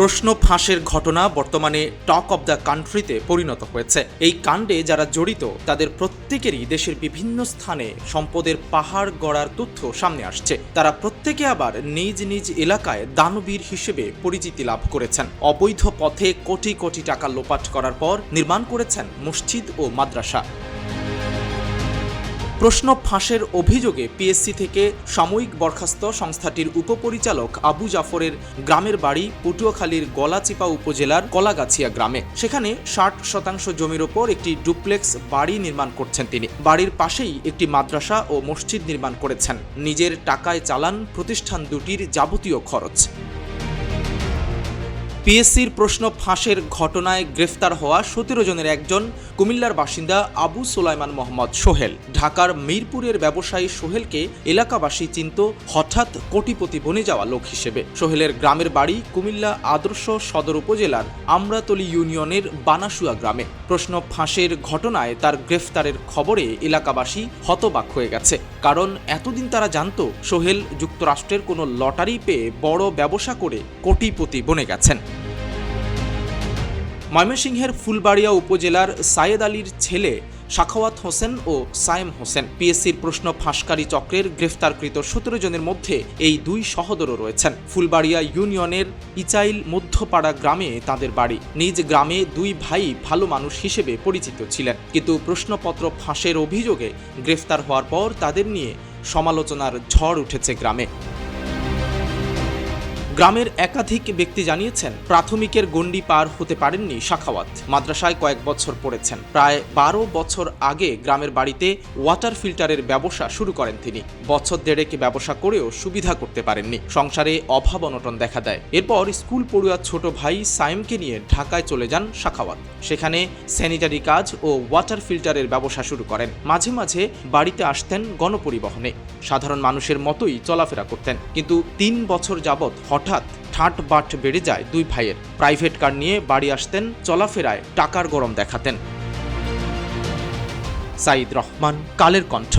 প্রশ্ন ফাঁসের ঘটনা বর্তমানে টক অব দ্য কান্ট্রিতে পরিণত হয়েছে। এই কাণ্ডে যারা জড়িত, তাদের প্রত্যেকেরই দেশের বিভিন্ন স্থানে সম্পদের পাহাড় গড়ার তথ্য সামনে আসছে। তারা প্রত্যেকে আবার নিজ নিজ এলাকায় দানবীর হিসেবে পরিচিতি লাভ করেছেন। অবৈধ পথে কোটি কোটি টাকা লোপাট করার পর নির্মাণ করেছেন মসজিদ ও মাদ্রাসা। প্রশ্ন ফাঁসের অভিযোগে পিএসসি থেকে সাময়িক বরখাস্ত সংস্থাটির উপপরিচালক আবু জাফরের গ্রামের বাড়ি পটুয়াখালীর গলাচিপা উপজেলার কলাগাছিয়া গ্রামে। সেখানে ষাট শতাংশ জমির ওপর একটি ডুপ্লেক্স বাড়ি নির্মাণ করছেন তিনি। বাড়ির পাশেই একটি মাদ্রাসা ও মসজিদ নির্মাণ করেছেন। নিজের টাকায় চালান প্রতিষ্ঠান দুটির যাবতীয় খরচ। পিএসসির প্রশ্ন ফাঁসের ঘটনায় গ্রেফতার হওয়া সতেরো জনের একজন কুমিল্লার বাসিন্দা আবু সোলাইমান মোহাম্মদ সোহেল। ঢাকার মিরপুরের ব্যবসায়ী সোহেলকে এলাকাবাসী চিনত হঠাৎ কোটিপতি বনে যাওয়া লোক হিসেবে। সোহেলের গ্রামের বাড়ি কুমিল্লা আদর্শ সদর উপজেলার আমরাতলি ইউনিয়নের বানাসুয়া গ্রামে। প্রশ্ন ফাঁসের ঘটনায় তার গ্রেফতারের খবরে এলাকাবাসী হতবাক হয়ে গেছে। কারণ এতদিন তারা জানত সোহেল যুক্তরাষ্ট্রের কোনো লটারি পেয়ে বড় ব্যবসা করে কোটিপতি বনে গেছেন। ময়মনসিংহের ফুলবাড়িয়া উপজেলার সায়েদ আলীর ছেলে সাখাওয়াত হোসেন ও সায়েম হোসেন পিএসসির প্রশ্ন ফাঁসকারী চক্রের গ্রেফতারকৃত সতেরো জনের মধ্যে এই দুই সহোদরও রয়েছেন। ফুলবাড়িয়া ইউনিয়নের ইচাইল মধ্যপাড়া গ্রামে তাদের বাড়ি। নিজ গ্রামে দুই ভাই ভালো মানুষ হিসেবে পরিচিত ছিলেন। কিন্তু প্রশ্নপত্র ফাঁসের অভিযোগে গ্রেফতার হওয়ার পর তাদের নিয়ে সমালোচনার ঝড় উঠেছে গ্রামে। গ্রামের একাধিক ব্যক্তি জানিয়েছেন, প্রাথমিকের গণ্ডি পার হতে পারেননি শাখাওয়াত। মাদ্রাসায় কয়েক বছর পড়েছেন। প্রায় বারো বছর আগে গ্রামের বাড়িতে ওয়াটার ফিল্টারের ব্যবসা শুরু করেন তিনি। বছর দেড়েক ব্যবসা করেও সুবিধা করতে পারেননি। সংসারে অভাব অনটন দেখা দেয়। এরপর স্কুল পড়ুয়া ছোট ভাই সাইমকে নিয়ে ঢাকায় চলে যান শাখাওয়াত। সেখানে স্যানিটারি কাজ ও ওয়াটার ফিল্টারের ব্যবসা শুরু করেন। মাঝে মাঝে বাড়িতে আসতেন গণপরিবহনে। সাধারণ মানুষের মতোই চলাফেরা করতেন। কিন্তু তিন বছর যাবৎ হঠাৎ ঠাট বাট বেড়ে যায় দুই ভাইয়ের। প্রাইভেট কার নিয়ে বাড়ি আসতেন, চলাফেরায় টাকার গরম দেখাতেন। সাইদ রহমান, কালের কণ্ঠ।